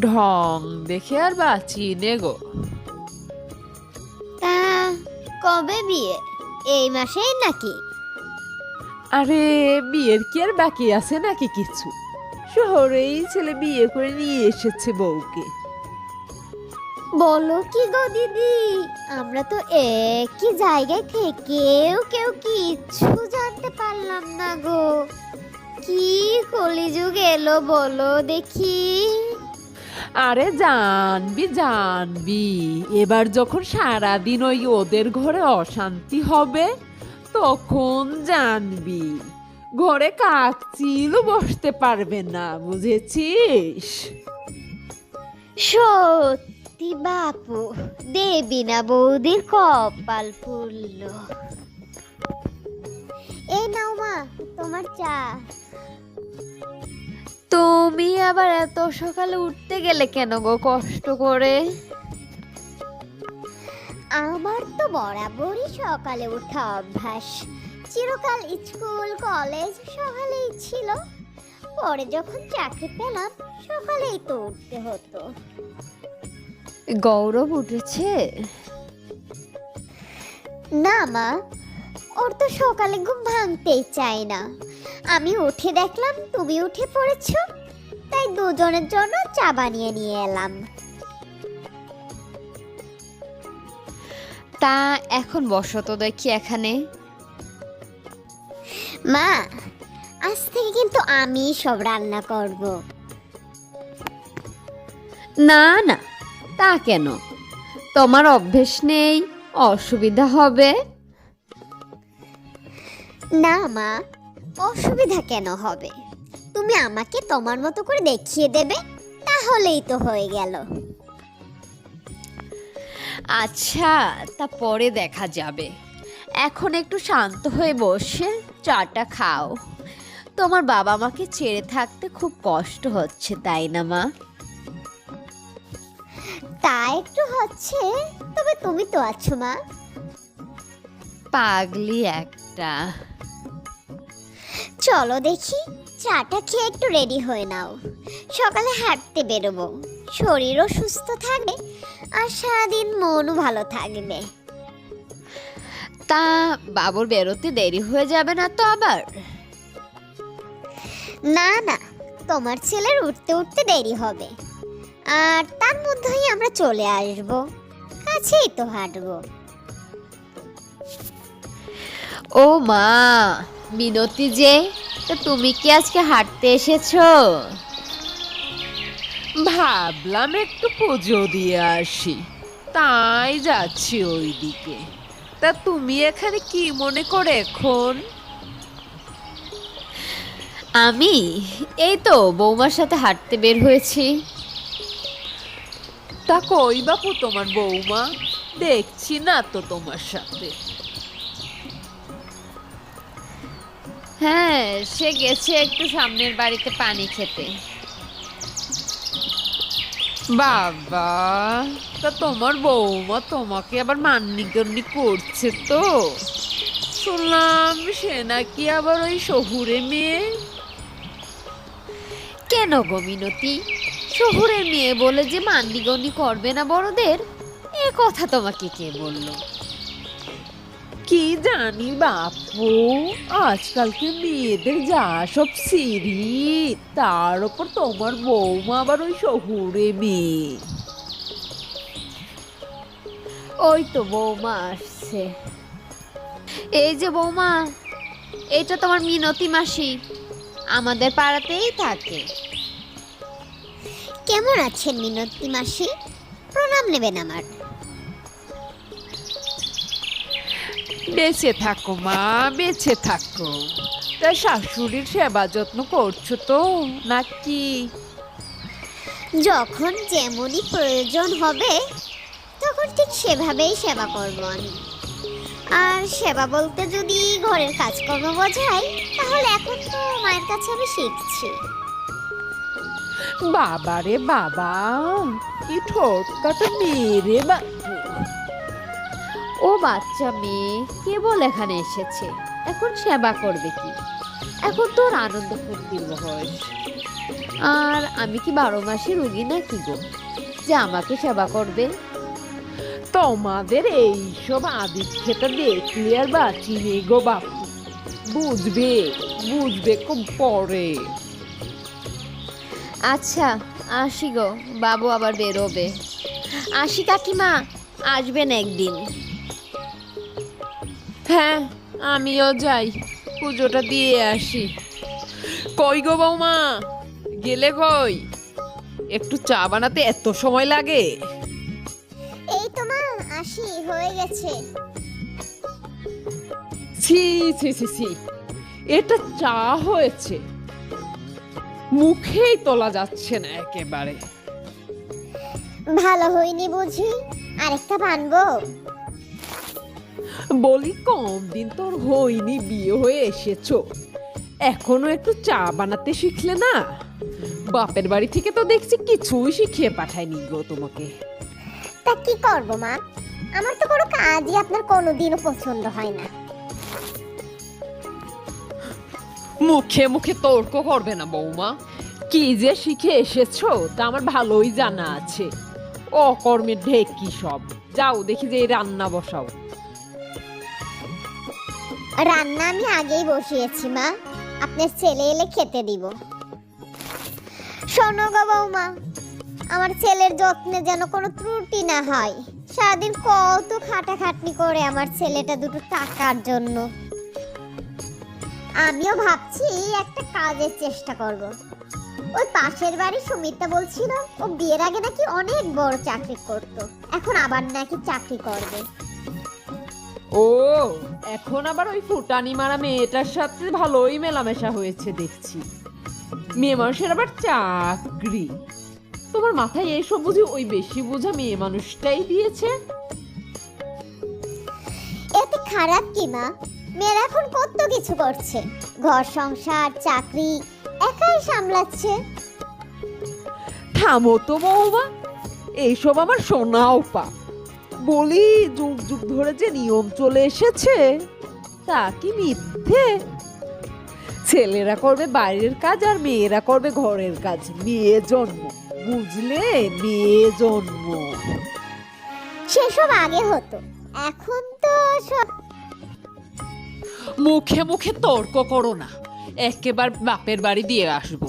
ঢং দেখে আর বাঁচি নে গো। তা কবে বিয়ে? এই মাসেই নাকি? আরে বিয়ের কি আর বাকি আছে নাকি কিছু? শহরেই ছেলে বিয়ে করে নিয়ে এসেছে বউকে। বলো কি গো দিদি? আমরা তো একই জায়গায় থেকেও কেউ কিচ্ছু জানতে পারলাম না গো। কি কলিযুগ এলো বলো দেখি। আরে জানবি জানবি এবার যখন সারাদিন ওই ওদের ঘরে অশান্তি হবে তখন জানবি। ঘরে কাকচিলও বসতে পারবে না বুঝেছিস? সত্যি বাপু দেবী না বৌদির কপাল ফুলল। এই নাও মা তোমার চা। তুমি আবার এত সকালে উঠতে গেলে কেন গো কষ্ট করে? আমার তো বরাবরই সকালে ওঠা অভ্যাস। চিরকাল স্কুল কলেজ সকালেই ছিল। পরে যখন চাকরি পেলাম সকালেই তো উঠতে হতো। গৌরব উঠেছে? না মা ওর তো সকালে ঘুম ভাঙতেই চায় না। আমি উঠে দেখলাম তুমি উঠে পড়েছ তাই দুজনের জন্য চা বানিয়ে নিয়ে এলাম। তা এখন বসো তো দেখি এখানে। মা আজ থেকে কিন্তু আমি সব রান্না করব। না না তা কেন? তোমার অভ্যেস নেই অসুবিধা হবে। না মা অসুবিধা কেন হবে? তুমি আমাকে তোমার মতো করে দেখিয়ে দেবে তাহলেই তো হয়ে গেল। আচ্ছা তা পরে দেখা যাবে। এখন একটু শান্ত হয়ে বসে চাটা খাও। তোমার বাবা মাকে ছেড়ে থাকতে খুব কষ্ট হচ্ছে তাই না মা? তা একটু হচ্ছে তবে তুমি তো আছো মা। পাগলি একটা। চলো দেখি চাটা খেয়ে একটু রেডি হয়ে নাও। সকালে হাঁটতে বেরোবো। শরীরও সুস্থ থাকবে আর সারাদিন মনও ভালো থাকবে। তা বাবুর বেরোতে দেরি হয়ে যাবে না তো আবার? না না তোমার ছেলের উঠতে উঠতে দেরি হবে। আর তার মধ্যেই আমরা চলে আসব। কাছেই তো হাঁটবো। ও মা মিনতি যে তা তুমি কি আজকে হাঁটতে এসেছ? ভাবলাম একটু পুজো দিয়ে আসি। তাই যাচ্ছি ওইদিকে। তা তুমি এখানে কি মনে করে এখন? আমি? এই তো বৌমার সাথে হাঁটতে বের হয়েছি। তা কই বাপু তোমার বৌমা? দেখছি না তো তোমার সাথে। হ্যাঁ সে গেছে একটু সামনের বাড়িতে পানি খেতে। বাবা তা তোমার বৌমা তোমাকে আবার মান্নিগন্নি করছে তো। শুনলাম সে নাকি আবার ওই শহুরে মেয়ে। কেন গো মিনতি? শহুরের মেয়ে বলে যে মান্ডিগণি করবে না বড়দের এ কথা তোমাকে কে বলল? কি জানি বাপু আজকালকে মেয়েদের যা সব সিঁড়ি তার ওপর তোমার বৌমা আবার ওই শহুরে মেয়ে। ওই তো বৌমা আসছে। এই যে বৌমা এটা তোমার মিনতি মাসি আমাদের পাড়াতেই থাকে। কেমন আছেন মিনতি মাসি? প্রণাম নেবেন আমার। বেঁচে থাকো মা বেঁচে থাকো। তা শাশুড়ির সেবা যত্ন করছ তো নাকি? যখন যেমনই প্রয়োজন হবে তখন ঠিক সেভাবেই সেবা করব আমি। আর সেবা বলতে যদি ঘরের কাজকর্ম বোঝায় তাহলে এখন তো মায়ের কাছে আমি শিখছি। বাবারে বাবা কি ঠোঁট কাটা মেয়ে রে বাপু ও বাচ্চা মেয়ে কেবল এখানে এসেছে। এখন সেবা করবে কি? এখন তোর আনন্দ ফুর্তির বয়স আর আমি কি বারো মাসে রুগী নাকি গো? যে আমাকে সেবা করবে? তোমাদের এইসব আদিত খেতে দেখলে আর বাঁচি নেই গো বাপু। বুঝবে বুঝবে খুব পরে। আচ্ছা আসি গো বাবু আবার বেরোবে। আসি কাকিমা আসবেন একদিন। হ্যাঁ আমিও যাই। পুজোটা দিয়ে আসি। কই গো বৌমা? গেলে কই? একটু চা বানাতে এত সময় লাগে। এই তো মা আসি হয়ে গেছে। ছি ছি ছি ছি। এটা চা হয়েছে। মুখেই তোলা যাচ্ছে না একেবারে। ভালো হয়নি বুঝি। আরেকটা বানবো? বলি কম দিন তোর হয়নি বিয়ে হয়ে এসেছ। এখনও একটু চা বানাতে শিখলে না? বাপের বাড়ি থেকে তো দেখছি কিছুই শিখিয়ে পাঠায়নি গো তোমাকে। তা কি করব মা? আমার তো কোনো কাজই আপনার কোনোদিনও পছন্দ হয় না। মুখে মুখে তর্ক করবে না বৌমা। কি যে শিখে এসেছ তা আমার ভালোই জানা আছে। অকর্মের ঢেক সব। যাও দেখি যে এই রান্না বসাও। রান্না আমি আগেই বসিয়েছি, মা। আপনার ছেলে এলে খেতে দিব। শোনো গো বৌমা, আমার ছেলের যত্নে যেন কোনো ত্রুটি না হয়। সারাদিন কত খাটাখাটনি করে আমার ছেলেটা দুটো টাকার জন্য। আমিও ভাবছি একটা কাজের চেষ্টা করব। ওই পাশের বাড়ি সুমিতা বলছিল, ও বিয়ের আগে নাকি অনেক বড় চাকরি করত, এখন আবার নাকি চাকরি করবে। ও এখন আবার ওই ফুটানি মারা মেয়েটার সাথে ভালোই মেলামেশা হয়েছে দেখছি। মেয়ে মানুষের আবার চাকরি। তোমার মাথায় এইসব বুঝি ওই বেশি বোঝা মেয়ে মানুষটাই দিয়েছে? এতে খারাপ কি মা? মেয়েরা এখন কত কিছু করছে। ঘর সংসার চাকরি একাই সামলাচ্ছে। থামো তো বৌমা এইসব আমার শোনাও পা। বলি যুগ যুগ ধরে যে নিয়ম চলে এসেছে তা কি মিথ্যে? ছেলেরা করবে বাইরের কাজ আর মেয়েরা করবে ঘরের কাজ। মেয়ে জন্ম বুঝলে? মেয়ে জন্ম। সেসব আগে হতো এখন তো সব মুখে মুখে তর্ক করো না একেবার বাপের বাড়ি দিয়ে আসব।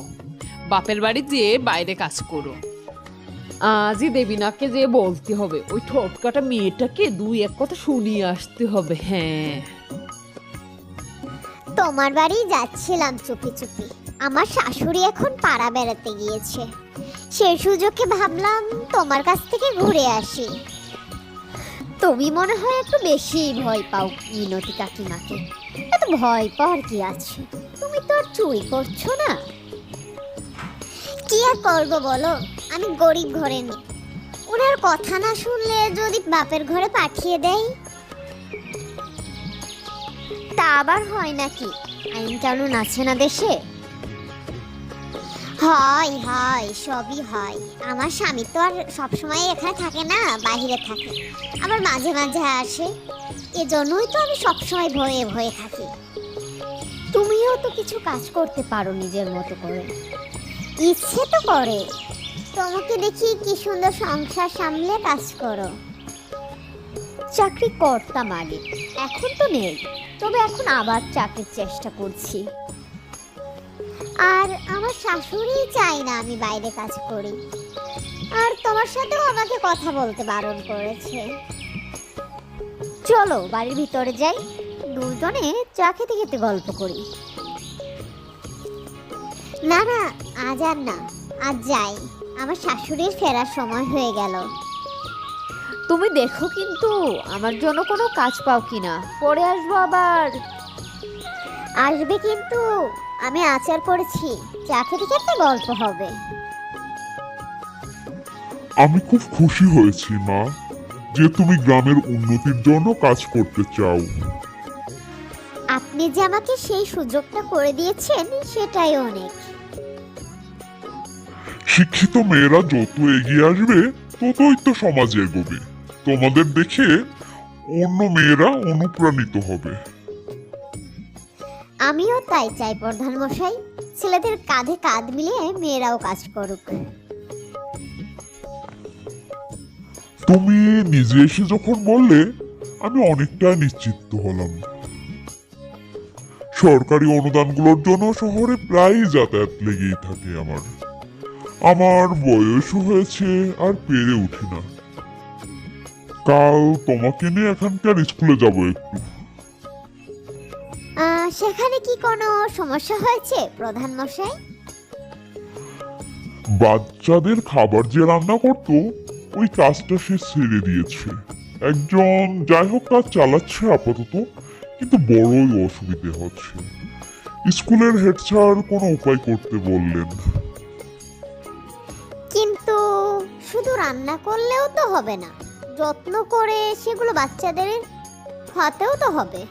বাপের বাড়ি যেয়ে বাইরে কাজ করো। আজই দেবিনাকে যে বলতে হবে, ওই ঠোটকাটা মেয়েটাকে দুই এক কথা শুনিয়ে আসতে হবে হ্যাঁ। তোমার বাড়ি যাচ্ছিলাম চুপি চুপি। আমার শাশুড়ি এখন পাড়া বেড়াতে গিয়েছে। সেই সুযোগে ভাবলাম তোমার কাছ থেকে ঘুরে আসি। তুমি মনে হয় একটু বেশি ভয় পাও মিনতি কাকিমাকে। এত ভয় পাওয়ার কি আছে? তুমি তো আর চুরি করছ না। কি আর করব বলো? আমি গরিব ঘরে নি ওনার কথা না শুনলে যদি বাপের ঘরে পাঠিয়ে দেয় তা আবার হয় নাকি? আইন কানুন আছে না দেশে? হয় হয়, সবই হয়। আমার স্বামী তো আর সবসময় এখানে থাকে না বাইরে থাকে। আবার মাঝে মাঝে আসে। এজন্যই তো আমি সবসময় ভয়ে ভয়ে থাকি। তুমিও তো কিছু কাজ করতে পারো নিজের মতো করে। ইচ্ছে তো করে। তোমাকে দেখি কি সুন্দর সংসার সামলে কাজ করো। চাকরি করতাম আগে এখন তো নেই, তবে এখন আবার চাকরির চেষ্টা করছি। আর আমার শাশুড়ি চাই না আমি বাইরে কাজ করি। আর তোমার সাথেও আমাকে কথা বলতে বারণ করেছে। চলো বাড়ির ভিতরে যাই, দুজনে চা খেতে খেতে গল্প করি। না না আজ আর না আজ যাই। আমার শাশুড়ির ফেরার সময় হয়ে গেল। তুমি দেখো কিন্তু আমার জন্য কোনো কাজ পাও কিনা। পরে আসব আবার। আসবে কিন্তু আমি আচার করেছি। চা খেতে খেতে গল্প হবে। আমি খুব খুশি হয়েছি মা যে তুমি গ্রামের উন্নতির জন্য কাজ করতে চাও। আপনি যে আমাকে সেই সুযোগটা করে দিয়েছেন সেটাই অনেক। শিক্ষিত মেয়েরা যত এগিয়ে আসবে ততই তো সমাজ এগোবে। তোমাদের দেখে অন্য মেয়েরা অনুপ্রাণিত হবে। আমিও তাই চাই প্রধান মশাই ছেলেদের কাঁধে কাঁধ মিলিয়ে মেয়েরাও কাজ করুক। তুমি নিজে এসে যখন বললে আমি অনেকটা নিশ্চিত হলাম। সরকারি অনুদানগুলোর জন্য শহরে প্রায়ই যাতায়াত লেগেই থাকে আমার। আমার বয়সও হয়েছে আর পেরে উঠি না। কাল তোমাকে নিয়ে এখানকার স্কুলে যাব একটু। সেখানে কি কোনো সমস্যা হয়েছে প্রধান মশাই? বাচ্চাদের খাবার যে রান্না করতো ওই কাজটা সে ছেড়ে দিয়েছে। একজন যাই হোক কাজ চালাচ্ছে আপাতত কিন্তু বড়ই অসুবিধে হচ্ছে। স্কুলের হেড স্যার কোনো উপায় করতে বললেন রান্না করলেও তো হবে না। যত্ন করে সেগুলো বাচ্চাদের খাওয়াতেও তো হবে।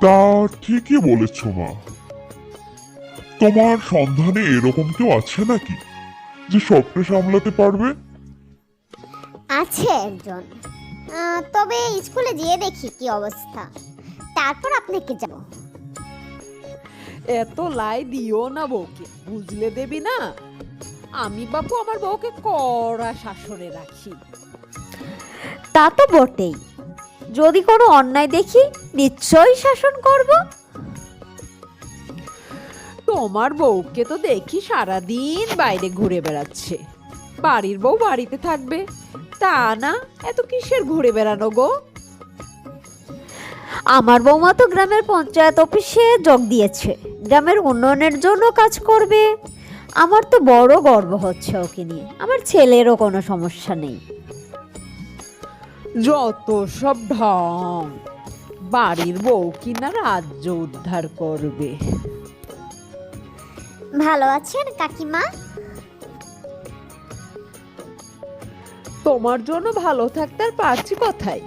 তা ঠিকই বলেছ মা। তোমার সন্ধানে এরকম কেউ আছে নাকি যে সবটা সামলাতে পারবে? আছে একজন। আহ, তবে স্কুলে যেয়ে দেখি কি অবস্থা। তারপর আপনাকে যাব। এত লাই দিও না বউকে বুঝলে দেবি না? আমি বাপু আমার বউকে কড়া শাসনে রাখি। তা তো বটেই। যদি কোনো অন্যায় দেখি নিশ্চয়ই শাসন করব। তোমার বউকে তো দেখি সারাদিন বাইরে ঘুরে বেড়াচ্ছে। বাড়ির বউ বাড়িতে থাকবে। তা না এত কিসের ঘুরে বেড়ানো গো? আমার বৌমা তো গ্রামের পঞ্চায়েত অফিসে যোগ দিয়েছে। গ্রামের উন্নয়নের জন্য কাজ করবে। আমার তো বড় গর্ব হচ্ছে ওকে নিয়ে। আমার ছেলেরও কোনো সমস্যা নেই। যত সব ঢং বাড়ির বউ কিনা রাজ্য উদ্ধার করবে। ভালো আছেন কাকিমা? তোমার জন্য ভালো থাকতে আর পারছি কোথায়?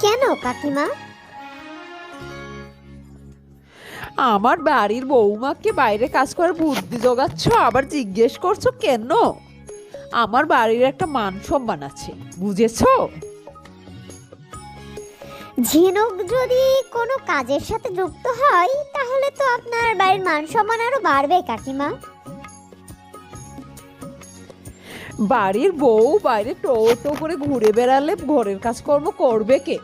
কেন কাকিমা? আমার বাড়ির বৌমাকে বাইরে কাজ করে বুদ্ধি জোগাচ্ছ আবার জিজ্ঞেস করছ কেন? আমার বাড়ির একটা মান সম্মান আছে বুঝেছ? ঝিনুক যদি কোনো কাজের সাথে যুক্ত হয় তাহলে তো আপনার বাড়ির মান সম্মান আরও বাড়বে কাকিমা। বাড়ির বউ বাইরে টোটো করে ঘুরে বেড়ালে ঘরের কাজকর্ম করবে কে?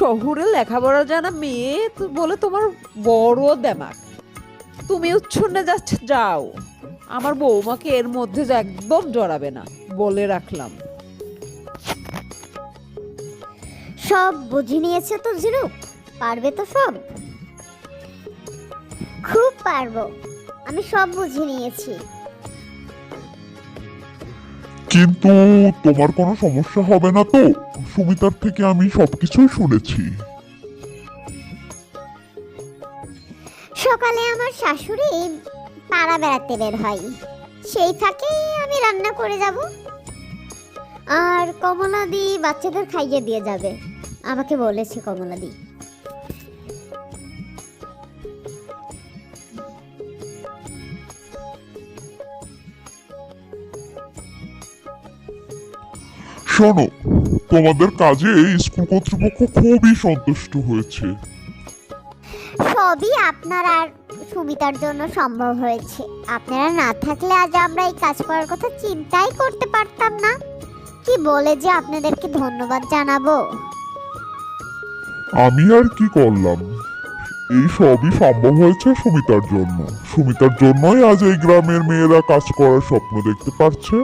শহুরে লেখাপড়া জানা মেয়ে বলে তোমার বড় দেমাক। তুমি উচ্ছন্নে যাচ্ছ যাও। আমার বৌমাকে এর মধ্যে যে একদম জড়াবে না বলে রাখলাম। সব বুঝে নিয়েছে তো ঝিনুক পারবে তো সব? খুব পারব। আমি সব বুঝে নিয়েছি। কিন্তু তোমার কোনো সমস্যা হবে না তো? সুমিতার থেকে আমি সবকিছুই শুনেছি। সকালে আমার শাশুড়ি পাড়া বেড়াতে বের হয়। সেই ফাঁকে আমি রান্না করে যাব। আর কমলাদি বাচ্চাদের খাইয়ে দিয়ে যাবে। আমাকে বলেছে কমলাদি। শোনো তোমাদের কাজে স্কুল কর্তৃপক্ষ খুবই সন্তুষ্ট হয়েছে। সবই আপনার আর সুমিতার জন্য সম্ভব হয়েছে। আপনারা না থাকলে আজ আমরা এই কাজ করার কথা চিন্তাই করতে পারতাম না। কি বলে যে আপনাদেরকে ধন্যবাদ জানাব? আমি আর কি করলাম? এই সবই সম্ভব হয়েছে সুমিতার জন্য। সুমিতার জন্যই আজ এই গ্রামের মেয়েরা কাজ করার স্বপ্ন দেখতে পারছে।